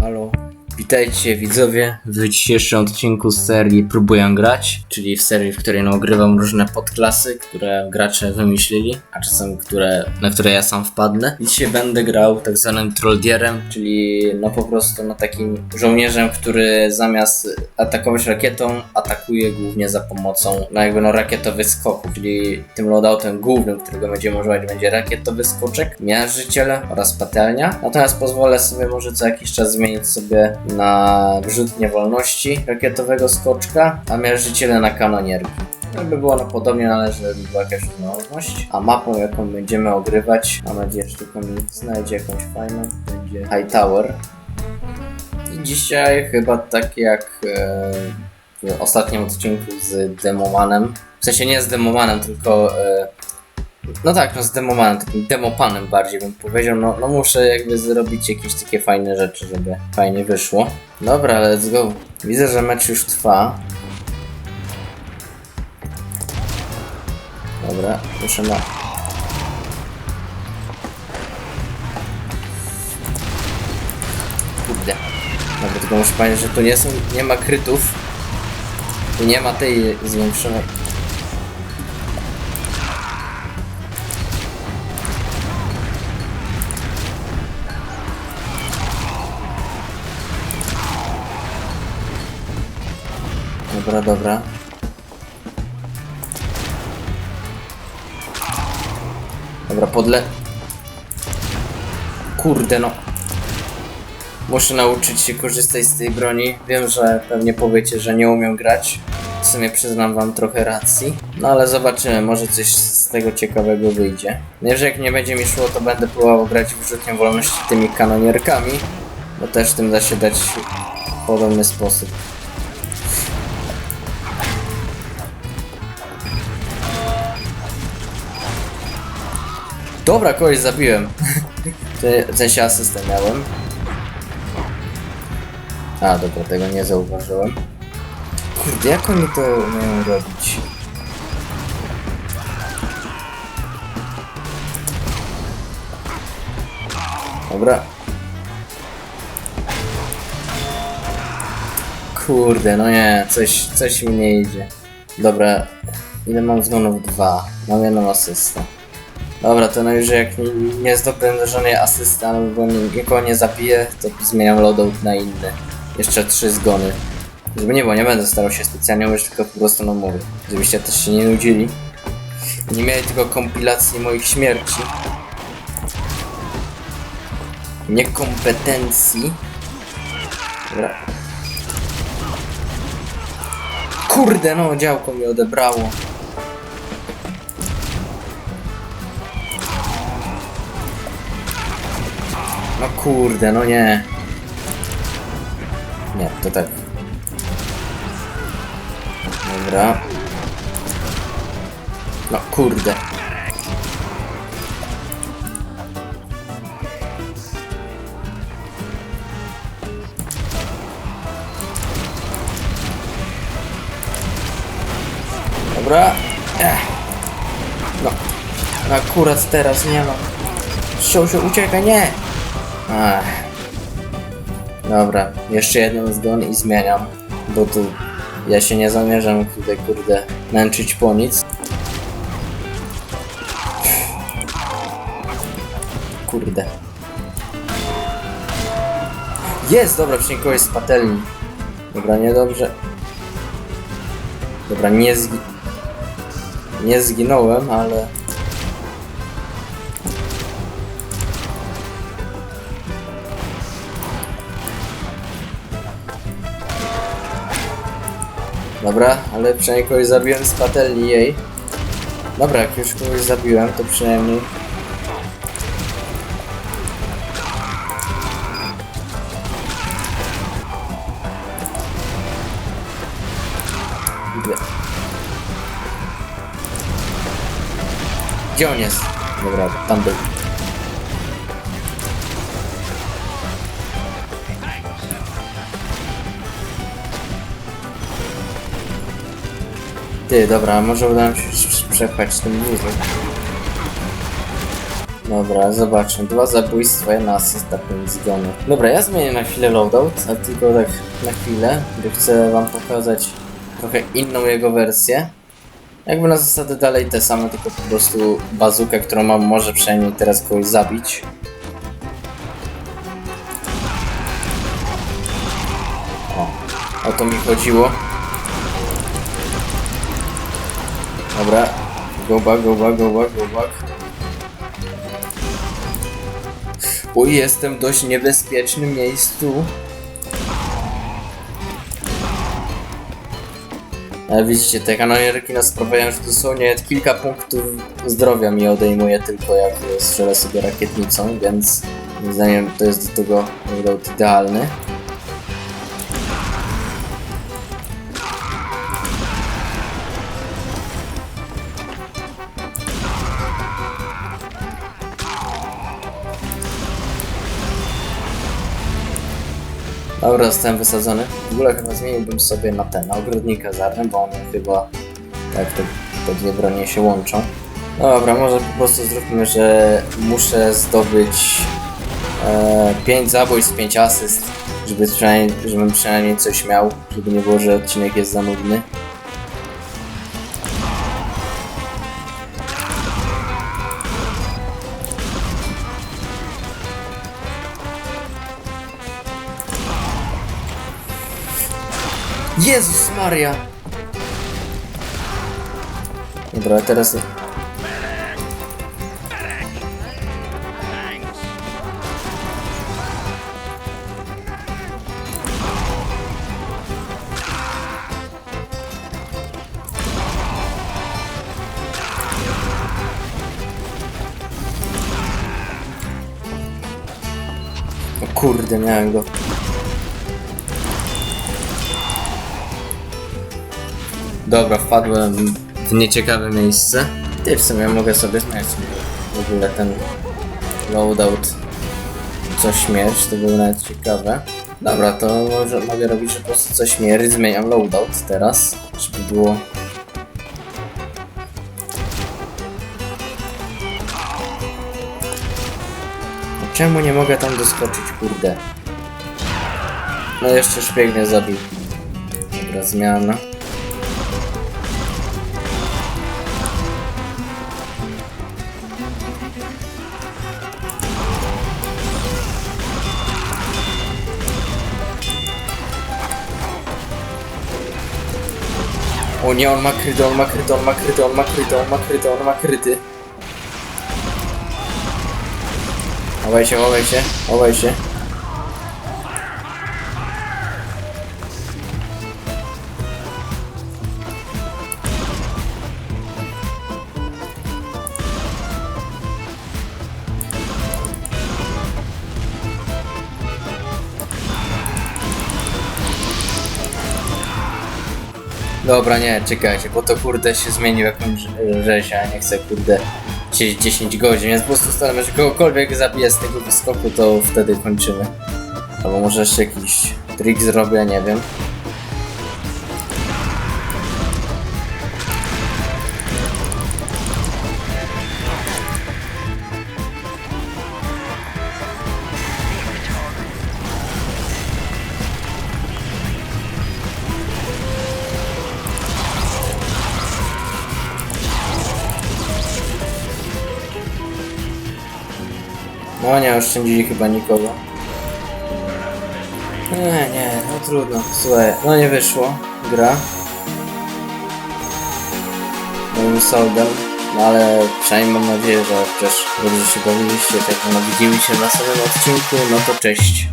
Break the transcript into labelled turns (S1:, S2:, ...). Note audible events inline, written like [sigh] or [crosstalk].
S1: 哈喽。Witajcie widzowie w dzisiejszym odcinku z serii Próbuję grać, czyli w serii, w której nagrywam różne podklasy, które gracze wymyślili, a czasem które, na które ja sam wpadnę. Dzisiaj będę grał tak zwanym trolldierem, czyli no po prostu no takim żołnierzem, który zamiast atakować rakietą, atakuje głównie za pomocą no jakby no rakietowych skoków, czyli tym loadoutem głównym, którego będziemy używać będzie rakietowy skoczek, miażdżyciele oraz patelnia. Natomiast pozwolę sobie może co jakiś czas zmienić sobie na wrzutnie wolności rakietowego skoczka, a miażdżyciele na kanonierki. Jakby było no podobnie, należy jakaś różnorodność. A mapą, jaką będziemy ogrywać, mam nadzieję, że tylko mi znajdzie jakąś fajną, będzie High Tower. I dzisiaj chyba tak jak e, w ostatnim odcinku z Demomanem, w sensie nie z Demomanem, tylko e, no tak, no z demomanem, takim demopanem bardziej bym powiedział, no, no muszę jakby zrobić jakieś takie fajne rzeczy, żeby fajnie wyszło. Dobra, let's go. Widzę, że mecz już trwa. Dobra, muszę na... Kurde. Dobra, tylko muszę pamiętać, że tu nie są, nie ma krytów. Tu nie ma tej zwiększonej... Dobra, dobra. Dobra, podle... Kurde no. Muszę nauczyć się korzystać z tej broni. Wiem, że pewnie powiecie, że nie umiem grać. W sumie przyznam wam trochę racji. No ale zobaczymy, może coś z tego ciekawego wyjdzie. Jeżeli jak nie będzie mi szło, to będę próbował grać wrzutnią wolności tymi kanonierkami. Bo też tym da się dać w podobny sposób. Dobra, kogoś zabiłem. [laughs] W sensie asystę miałem. A, dobra, tego nie zauważyłem. Kurde, jak oni to mają robić? Dobra. Kurde, no nie, coś, coś mi nie idzie. Dobra, ile mam zgonów? Dwa. Mam jedną asystę. Dobra, to no już jak nie, zdobędę żadnej asysty albo nikogo nie zabiję, to zmieniam loadout na inny. Jeszcze trzy zgony. Żeby nie było, nie będę starał się specjalnie mówić, tylko po prostu no mówię. Żebyście też się nie nudzili. Nie mieli tylko kompilacji moich śmierci. Niekompetencji. Dobra. Kurde, no działko mi odebrało. No kurde, no nie. Nie, to tak. Dobra. No kurde. Dobra. Ech. No. Akurat teraz nie mam. Siosiu, uciekaj, nie! Dobra, jeszcze jeden zgon i zmieniam, bo tu ja się nie zamierzam tutaj kurde męczyć po nic. Kurde. Jest, dobra, kogoś z patelni. Dobra, niedobrze. Dobra, nie zgi... Nie zginąłem, ale... Dobra, ale przynajmniej kogoś zabiłem z patelni jej. Dobra, jak już kogoś zabiłem, to przynajmniej... Gdzie? On jest? Dobra, tam był. Ty, dobra, może uda nam się przepchać tym wózem. Dobra, zobaczmy. Dwa zabójstwa, jedna asysta, pięć zgonów. Dobra, ja zmienię na chwilę loadout, a tylko tak na chwilę, bo chcę wam pokazać trochę inną jego wersję. Jakby na zasady dalej te same, tylko po prostu bazukę, którą mam, może przynajmniej teraz kogoś zabić. O, o to mi chodziło. Dobra, go back, go back, go back, go back. Uj, jestem w dość niebezpiecznym miejscu. Ale widzicie, te kanonierki nas sprawiają, że dosłownie kilka punktów zdrowia mi odejmuje tylko jak strzelę sobie rakietnicą, więc moim zdaniem to jest do tego idealny. Dobra, zostałem wysadzony. W ogóle chyba zmieniłbym sobie na ten, na ogrodnika zarny, bo one chyba tak te, te dwie bronie się łączą. Dobra, może po prostu zróbmy, że muszę zdobyć 5 zabójstw, 5 asyst, żeby przynajmniej, żebym przynajmniej coś miał, żeby nie było, że odcinek jest za nudny. Jezus Maria! Dobra, teraz kurde, miałem go. Dobra, wpadłem w nieciekawe miejsce. Ty w sumie mogę sobie znaleźć w ogóle ten loadout co śmierć, to było nawet ciekawe. Dobra, to może mogę robić, że po prostu co śmierć, zmieniam loadout teraz, żeby było... Czemu nie mogę tam doskoczyć, kurde? No jeszcze szpieg mnie zabił. Dobra, zmiana. O nie, on ma kryty, on ma kryty, on ma kryty, on ma kryty, on ma kryty, on ma Dobra, nie, czekajcie, bo to kurde się zmienił jakąś rzeź, a nie chcę kurde siedzieć 10 godzin, więc po prostu się, że kogokolwiek zabiję z tego wyskoku, to wtedy kończymy. Albo może jeszcze jakiś trik zrobię, nie wiem. No nie oszczędzili chyba nikogo. Nie, nie, no trudno. Słuchaj, no nie wyszło. Gra. Moim soldem. No ale przynajmniej mam nadzieję, że chociaż dobrze się bawiliście. Tak, no widzimy się w następnym odcinku. No to cześć.